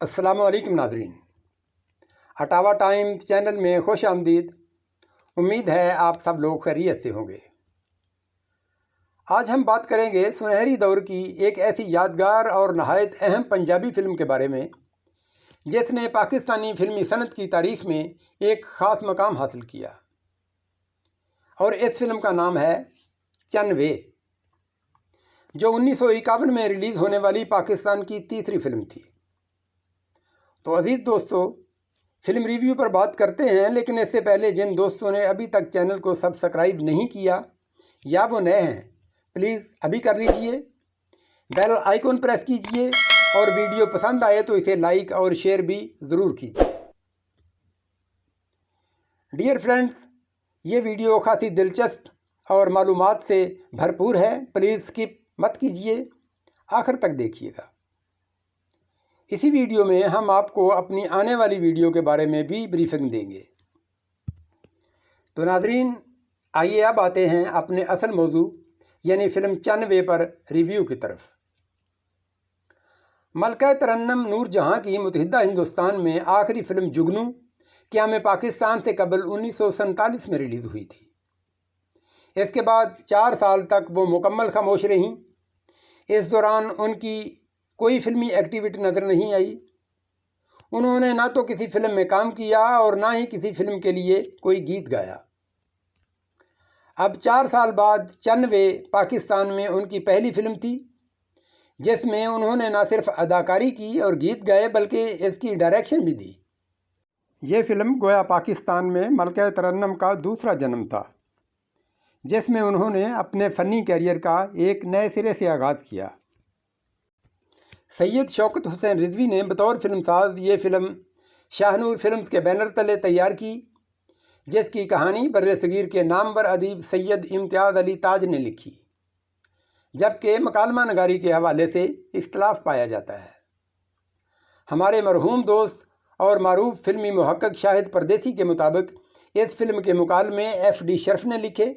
السلام علیکم ناظرین۔ اٹاوا ٹائم چینل میں خوش آمدید۔ امید ہے آپ سب لوگ خیریت سے ہوں گے۔ آج ہم بات کریں گے سنہری دور کی ایک ایسی یادگار اور نہایت اہم پنجابی فلم کے بارے میں، جس نے پاکستانی فلمی صنعت کی تاریخ میں ایک خاص مقام حاصل کیا۔ اور اس فلم کا نام ہے چن وے جو انیس سو اکاون میں ریلیز ہونے والی پاکستان کی تیسری فلم تھی۔ تو عزیز دوستو، فلم ریویو پر بات کرتے ہیں، لیکن اس سے پہلے جن دوستوں نے ابھی تک چینل کو سبسکرائب نہیں کیا یا وہ نئے ہیں، پلیز ابھی کر لیجیے۔ بیل آئیکن پریس کیجیے اور ویڈیو پسند آئے تو اسے لائک اور شیئر بھی ضرور کیجیے۔ ڈیئر فرینڈز، یہ ویڈیو خاصی دلچسپ اور معلومات سے بھرپور ہے، پلیز سکپ مت کیجیے۔ آخر تک دیکھیے گا۔ اسی ویڈیو میں ہم آپ کو اپنی آنے والی ویڈیو کے بارے میں بھی بریفنگ دیں گے۔ تو ناظرین، آئیے اب آتے ہیں اپنے اصل موضوع یعنی فلم چن وے پر ریویو کی طرف۔ ملکہ ترنم نور جہاں کی متحدہ ہندوستان میں آخری فلم جگنو، قیام پاکستان سے قبل انیس سو سنتالیس میں ریلیز ہوئی تھی۔ اس کے بعد چار سال تک وہ مکمل خاموش رہیں۔ اس دوران ان کی کوئی فلمی ایکٹیویٹی نظر نہیں آئی۔ انہوں نے نہ تو کسی فلم میں کام کیا اور نہ ہی کسی فلم کے لیے کوئی گیت گایا۔ اب چار سال بعد چن وے پاکستان میں ان کی پہلی فلم تھی، جس میں انہوں نے نہ صرف اداکاری کی اور گیت گائے بلکہ اس کی ڈائریکشن بھی دی۔ یہ فلم گویا پاکستان میں ملکہ ترنم کا دوسرا جنم تھا، جس میں انہوں نے اپنے فنی کیریئر کا ایک نئے سرے سے آغاز کیا۔ سید شوکت حسین رضوی نے بطور فلم ساز یہ فلم شاہ نور فلمز کے بینر تلے تیار کی، جس کی کہانی بر صغیر کے نامور ادیب سید امتیاز علی تاج نے لکھی۔ جبکہ مکالمہ نگاری کے حوالے سے اختلاف پایا جاتا ہے۔ ہمارے مرحوم دوست اور معروف فلمی محقق شاہد پردیسی کے مطابق اس فلم کے مکالمے ایف ڈی شرف نے لکھے۔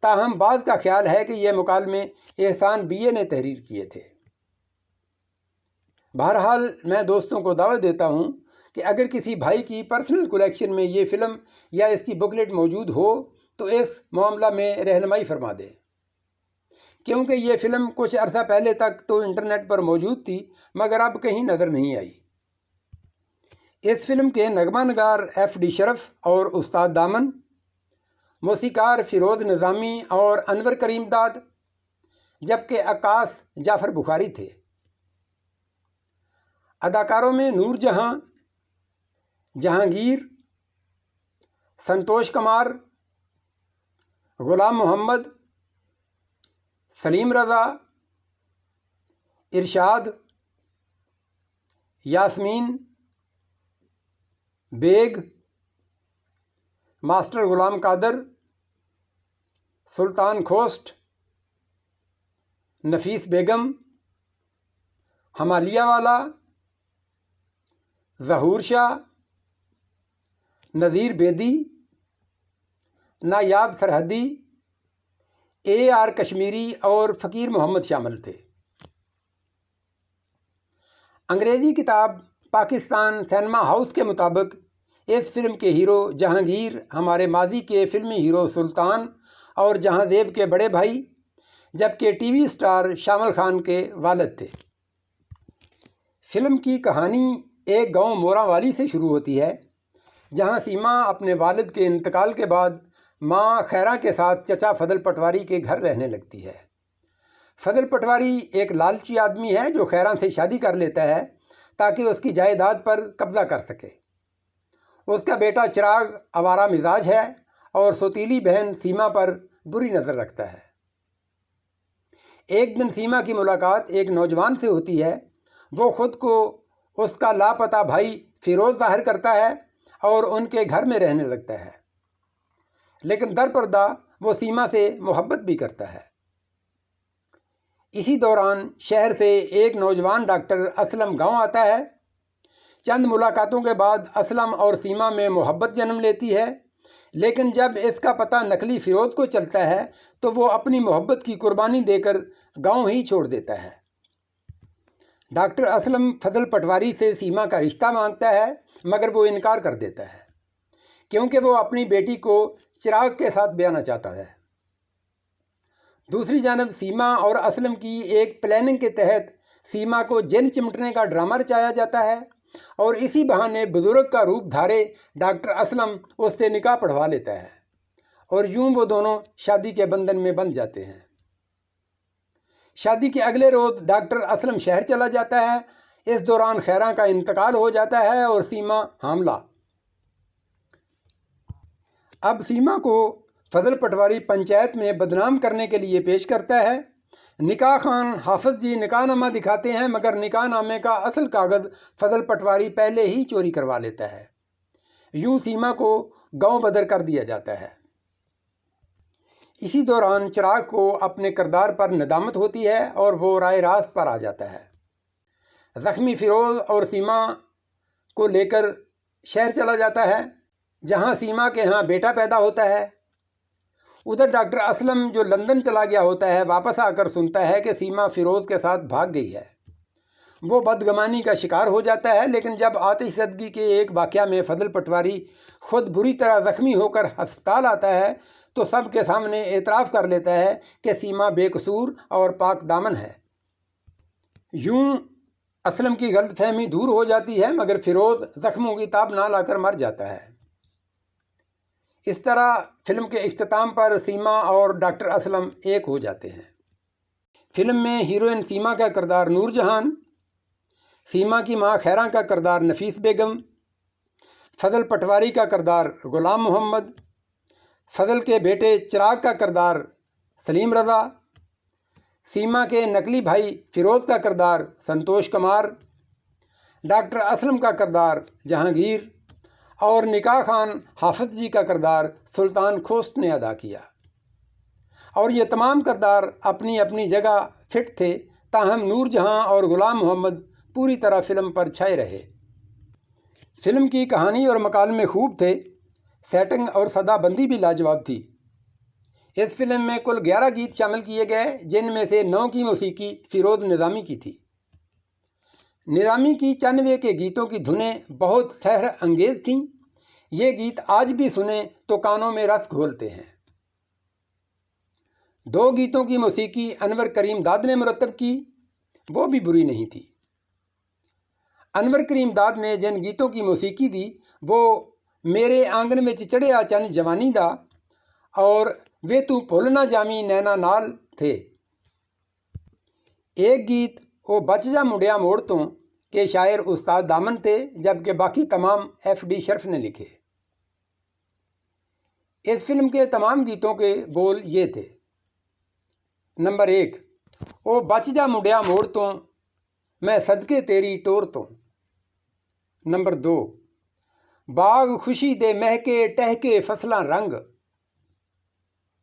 تاہم بعض کا خیال ہے کہ یہ مکالمے احسان بی اے نے تحریر کیے تھے۔ بہرحال میں دوستوں کو دعوت دیتا ہوں کہ اگر کسی بھائی کی پرسنل کلیکشن میں یہ فلم یا اس کی بکلیٹ موجود ہو تو اس معاملہ میں رہنمائی فرما دے۔ کیونکہ یہ فلم کچھ عرصہ پہلے تک تو انٹرنیٹ پر موجود تھی، مگر اب کہیں نظر نہیں آئی۔ اس فلم کے نغمہ نگار ایف ڈی شرف اور استاد دامن، موسیقار فیروز نظامی اور انور کریم داد، جبکہ عکاس جعفر بخاری تھے۔ اداکاروں میں نور جہاں، جہانگیر، سنتوش کمار، غلام محمد، سلیم رضا، ارشاد، یاسمین، بیگ، ماسٹر غلام قادر، سلطان کھوسٹ، نفیس بیگم، ہمالیہ والا ظہور شاہ، نذیر بیدی، نایاب سرحدی، اے آر کشمیری اور فقیر محمد شامل تھے۔ انگریزی کتاب پاکستان سینما ہاؤس کے مطابق اس فلم کے ہیرو جہانگیر، ہمارے ماضی کے فلمی ہیرو سلطان اور جہاں زیب کے بڑے بھائی، جبکہ ٹی وی سٹار شامل خان کے والد تھے۔ فلم کی کہانی ایک گاؤں مورا والی سے شروع ہوتی ہے، جہاں سیما اپنے والد کے انتقال کے بعد ماں خیرہ کے ساتھ چچا فضل پٹواری کے گھر رہنے لگتی ہے۔ فضل پٹواری ایک لالچی آدمی ہے جو خیرہ سے شادی کر لیتا ہے تاکہ اس کی جائیداد پر قبضہ کر سکے۔ اس کا بیٹا چراغ آوارہ مزاج ہے اور سوتیلی بہن سیما پر بری نظر رکھتا ہے۔ ایک دن سیما کی ملاقات ایک نوجوان سے ہوتی ہے، وہ خود کو اس کا لاپتہ بھائی فیروز ظاہر کرتا ہے اور ان کے گھر میں رہنے لگتا ہے۔ لیکن در پردہ وہ سیما سے محبت بھی کرتا ہے۔ اسی دوران شہر سے ایک نوجوان ڈاکٹر اسلم گاؤں آتا ہے۔ چند ملاقاتوں کے بعد اسلم اور سیما میں محبت جنم لیتی ہے۔ لیکن جب اس کا پتہ نقلی فیروز کو چلتا ہے تو وہ اپنی محبت کی قربانی دے کر گاؤں ہی چھوڑ دیتا ہے۔ ڈاکٹر اسلم فضل پٹواری سے سیما کا رشتہ مانگتا ہے، مگر وہ انکار کر دیتا ہے، کیونکہ وہ اپنی بیٹی کو چراغ کے ساتھ بیانا چاہتا ہے۔ دوسری جانب، سیما اور اسلم کی ایک پلاننگ کے تحت سیما کو جن چمٹنے کا ڈرامہ رچایا جاتا ہے اور اسی بہانے بزرگ کا روپ دھارے ڈاکٹر اسلم اس سے نکاح پڑھوا لیتا ہے اور یوں وہ دونوں شادی کے بندھن میں بن جاتے ہیں۔ شادی کے اگلے روز ڈاکٹر اسلم شہر چلا جاتا ہے۔ اس دوران خیراں کا انتقال ہو جاتا ہے اور سیما حاملہ۔ اب سیما کو فضل پٹواری پنچایت میں بدنام کرنے کے لیے پیش کرتا ہے۔ نکاح خان حافظ جی نکاح نامہ دکھاتے ہیں، مگر نکاح نامے کا اصل کاغذ فضل پٹواری پہلے ہی چوری کروا لیتا ہے۔ یوں سیما کو گاؤں بدر کر دیا جاتا ہے۔ اسی دوران چراغ کو اپنے کردار پر ندامت ہوتی ہے اور وہ رائے راست پر آ جاتا ہے۔ زخمی فیروز اور سیما کو لے کر شہر چلا جاتا ہے، جہاں سیما کے ہاں بیٹا پیدا ہوتا ہے۔ ادھر ڈاکٹر اسلم جو لندن چلا گیا ہوتا ہے، واپس آ کر سنتا ہے کہ سیما فیروز کے ساتھ بھاگ گئی ہے۔ وہ بدگمانی کا شکار ہو جاتا ہے، لیکن جب آتش زدگی کے ایک واقعہ میں فضل پٹواری خود بری طرح زخمی ہو کر ہسپتال آتا ہے تو سب کے سامنے اعتراف کر لیتا ہے کہ سیما بے قصور اور پاک دامن ہے۔ یوں اسلم کی غلط فہمی دور ہو جاتی ہے، مگر فیروز زخموں کی تاب نہ لا کر مر جاتا ہے۔ اس طرح فلم کے اختتام پر سیما اور ڈاکٹر اسلم ایک ہو جاتے ہیں۔ فلم میں ہیروئن سیما کا کردار نور جہان، سیما کی ماں خیراں کا کردار نفیس بیگم، فضل پٹواری کا کردار غلام محمد فضل کے بیٹے چراغ کا کردار سلیم رضا، سیما کے نقلی بھائی فیروز کا کردار سنتوش کمار، ڈاکٹر اسلم کا کردار جہانگیر اور نکاح خان حافظ جی کا کردار سلطان کھوست نے ادا کیا۔ اور یہ تمام کردار اپنی اپنی جگہ فٹ تھے، تاہم نور جہاں اور غلام محمد پوری طرح فلم پر چھائے رہے۔ فلم کی کہانی اور مکالمے خوب تھے۔ سیٹنگ اور صدا بندی بھی لاجواب تھی۔ اس فلم میں کل گیارہ گیت شامل کیے گئے، جن میں سے نو کی موسیقی فیروز نظامی کی تھی۔ نظامی کی چنوے کے گیتوں کی دھنیں بہت سحر انگیز تھیں۔ یہ گیت آج بھی سنیں تو کانوں میں رس گھولتے ہیں۔ دو گیتوں کی موسیقی انور کریم داد نے مرتب کی، وہ بھی بری نہیں تھی۔ انور کریم داد نے جن گیتوں کی موسیقی دی، وہ میرے آنگن میں چڑیا چن جوانی دا اور وے تو پھولنا جامی نینا نال تھے ایک گیت وہ بچ جا مڈیا موڑ تو کہ شاعر استاد دامن تھے جبکہ باقی تمام ایف ڈی شرف نے لکھے اس فلم کے تمام گیتوں کے بول یہ تھے نمبر ایک وہ بچ جا مڈیا موڑ تو میں صدقے تیری ٹور تو نمبر دو ਬਾਗ ਖੁਸ਼ੀ ਦੇ ਮਹਿਕੇ ਟਹਿਕੇ ਫਸਲਾਂ ਰੰਗ।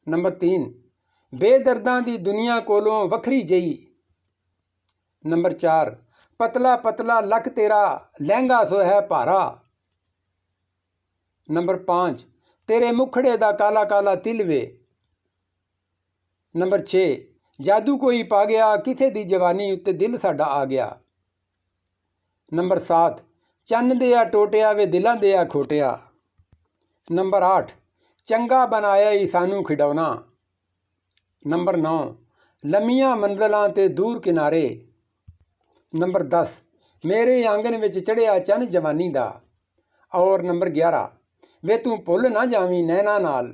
ਨੰਬਰ 3 ਬੇਦਰਦਾਂ ਦੀ ਦੁਨੀਆ ਕੋਲੋਂ ਵੱਖਰੀ ਜਈ। ਨੰਬਰ 4 ਪਤਲਾ ਪਤਲਾ ਲੱਕ ਤੇਰਾ, ਲਹਿੰਗਾ ਸੋ ਹੈ ਭਾਰਾ। ਨੰਬਰ 5 ਤੇਰੇ ਮੁਖੜੇ ਦਾ ਕਾਲਾ ਕਾਲਾ ਤਿਲਵੇ ਨੰਬਰ 6 ਜਾਦੂ ਕੋਈ ਪਾ ਗਿਆ ਕਿਸੇ ਦੀ ਜਵਾਨੀ ਉੱਤੇ ਦਿਲ ਸਾਡਾ ਆ ਗਿਆ। ਨੰਬਰ 7 ਚੰਨ ਦੇ ਆ ਟੋਟਿਆ ਵੇ ਦਿਲਾਂ ਦੇ ਆ ਖੋਟਿਆ। ਨੰਬਰ 8 ਚੰਗਾ ਬਣਾਇਆ ਈ ਸਾਨੂੰ ਖਿਡੌਣਾ। ਨੰਬਰ 9 ਲੰਮੀਆਂ ਮੰਜ਼ਲਾਂ ਤੇ ਦੂਰ ਕਿਨਾਰੇ। ਨੰਬਰ 10 ਮੇਰੇ ਆਂਗਨ ਵਿੱਚ ਚੜਿਆ ਚੰਨ ਜਵਾਨੀ ਦਾ। ਔਰ ਨੰਬਰ 11 ਵੇ ਤੂੰ ਭੁੱਲ ਨਾ ਜਾਵੀ ਨੈਣਾ ਨਾਲ।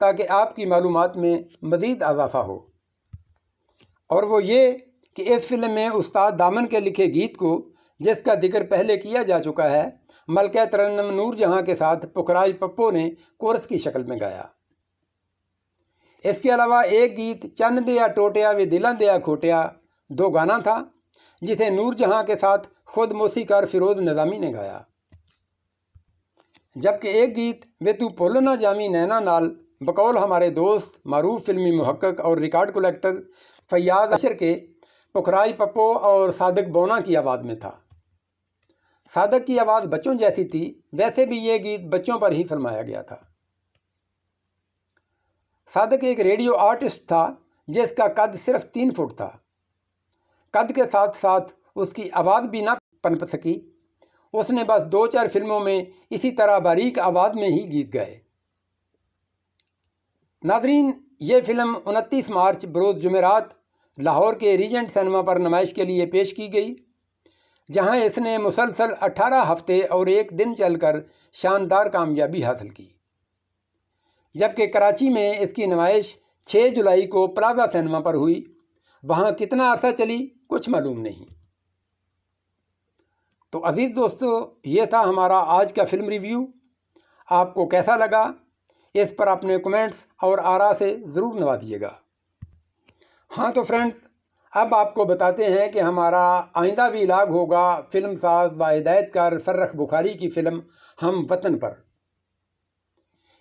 تاکہ آپ کی معلومات میں مزید اضافہ ہو۔ اور وہ یہ کہ اس فلم میں استاد دامن کے لکھے گیت کو، جس کا ذکر پہلے کیا جا چکا ہے، ملکہ ترنم نور جہاں کے ساتھ پکرائی پپو نے کورس کی شکل میں گایا۔ اس کے علاوہ ایک گیت چند دیا ٹوٹیا وے دلان دیا کھوٹیا دو گانا تھا، جسے نور جہاں کے ساتھ خود موسیقار فیروز نظامی نے گایا۔ جبکہ ایک گیت وے تو پولنا جامی نینا نال بقول ہمارے دوست معروف فلمی محقق اور ریکارڈ کلیکٹر فیاض اشر کے پکھرائی پپو اور صادق بونا کی آواز میں تھا۔ صادق کی آواز بچوں جیسی تھی، ویسے بھی یہ گیت بچوں پر ہی فرمایا گیا تھا۔ صادق ایک ریڈیو آرٹسٹ تھا، جس کا قد صرف تین فٹ تھا۔ قد کے ساتھ ساتھ اس کی آواز بھی نہ پنپ سکی۔ اس نے بس دو چار فلموں میں اسی طرح باریک آواز میں ہی گیت گائے۔ ناظرین، یہ فلم انتیس مارچ بروز جمعرات لاہور کے ریجنٹ سنیما پر نمائش کے لیے پیش کی گئی، جہاں اس نے مسلسل اٹھارہ ہفتے اور ایک دن چل کر شاندار کامیابی حاصل کی۔ جبکہ کراچی میں اس کی نمائش چھ جولائی کو پلازا سینما پر ہوئی، وہاں کتنا عرصہ چلی کچھ معلوم نہیں۔ تو عزیز دوستو، یہ تھا ہمارا آج کا فلم ریویو۔ آپ کو کیسا لگا؟ اس پر اپنے کمنٹس اور آرا سے ضرور نوازیے گا۔ ہاں تو فرینڈز، اب آپ کو بتاتے ہیں کہ ہمارا آئندہ بھی لاگ ہوگا فلم ساز و ہدایت کار فرخ بخاری کی فلم ہم وطن پر۔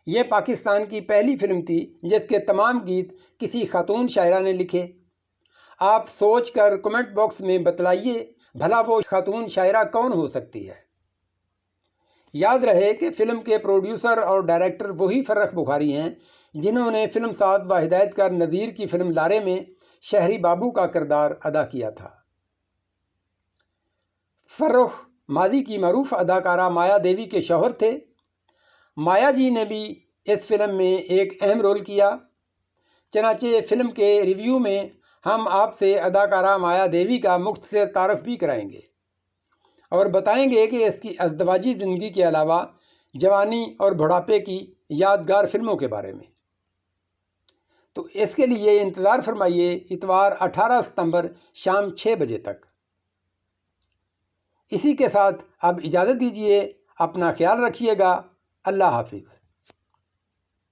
یہ پاکستان کی پہلی فلم تھی جس کے تمام گیت کسی خاتون شاعرہ نے لکھے۔ آپ سوچ کر کمنٹ باکس میں بتلائیے، بھلا وہ خاتون شاعرہ کون ہو سکتی ہے؟ یاد رہے کہ فلم کے پروڈیوسر اور ڈائریکٹر وہی فرخ بخاری ہیں جنہوں نے فلم ساز و ہدایت کار نذیر کی فلم لارے میں شہری بابو کا کردار ادا کیا تھا۔ فروخ ماضی کی معروف اداکارہ مایا دیوی کے شوہر تھے۔ مایا جی نے بھی اس فلم میں ایک اہم رول کیا۔ چنانچہ فلم کے ریویو میں ہم آپ سے اداکارہ مایا دیوی کا مختصر تعارف بھی کرائیں گے۔ اور بتائیں گے کہ اس کی ازدواجی زندگی کے علاوہ جوانی اور بڑھاپے کی یادگار فلموں کے بارے میں۔ تو اس کے لیے انتظار فرمائیے اتوار اٹھارہ ستمبر شام چھ بجے تک۔ اسی کے ساتھ اب اجازت دیجیے، اپنا خیال رکھیے گا۔ اللہ حافظ۔